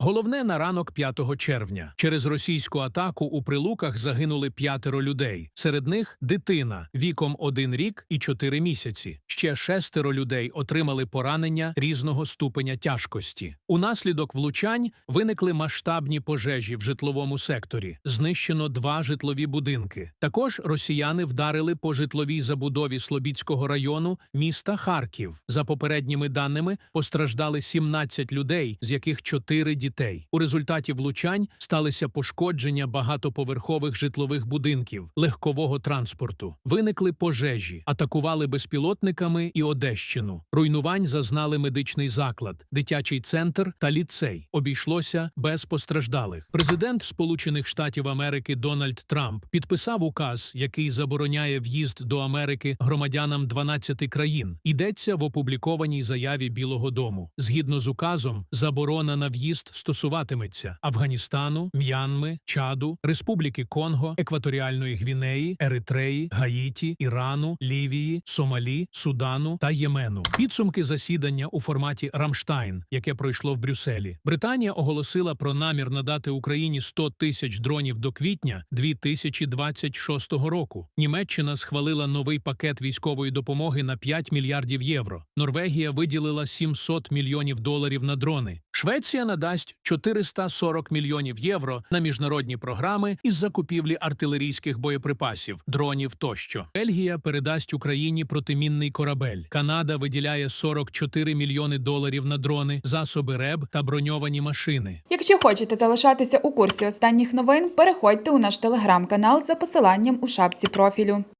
Головне на ранок 5 червня. Через російську атаку у прилуках загинули п'ятеро людей. Серед них дитина віком 1 рік і 4 місяці. Ще шестеро людей отримали поранення різного ступеня тяжкості. Унаслідок влучань виникли масштабні пожежі в житловому секторі. Знищено два житлові будинки. Також росіяни вдарили по житловій забудові Слобідського району міста Харків. За попередніми даними постраждали 17 людей, з яких 4 дітей. У результаті влучань сталися пошкодження багатоповерхових житлових будинків, легкового транспорту. Виникли пожежі, атакували безпілотниками і Одещину. Руйнувань зазнали медичний заклад, дитячий центр та ліцей. Обійшлося без постраждалих. Президент Сполучених Штатів Америки Дональд Трамп підписав указ, який забороняє в'їзд до Америки громадянам 12 країн. Йдеться в опублікованій заяві Білого Дому. Згідно з указом, заборона на в'їзд стосуватиметься Афганістану, М'янми, Чаду, Республіки Конго, Екваторіальної Гвінеї, Еритреї, Гаїті, Ірану, Лівії, Сомалі, Судану та Ємену. Підсумки засідання у форматі Рамштайн, яке пройшло в Брюсселі. Британія оголосила про намір надати Україні 100 тисяч дронів до квітня 2026 року. Німеччина схвалила новий пакет військової допомоги на 5 мільярдів євро. Норвегія виділила 700 мільйонів доларів на дрони. Швеція надасть 440 мільйонів євро на міжнародні програми із закупівлі артилерійських боєприпасів, дронів тощо. Бельгія передасть Україні протимінний корабель. Канада виділяє 44 мільйони доларів на дрони, засоби РЕБ та броньовані машини. Якщо хочете залишатися у курсі останніх новин, переходьте у наш телеграм-канал за посиланням у шапці профілю.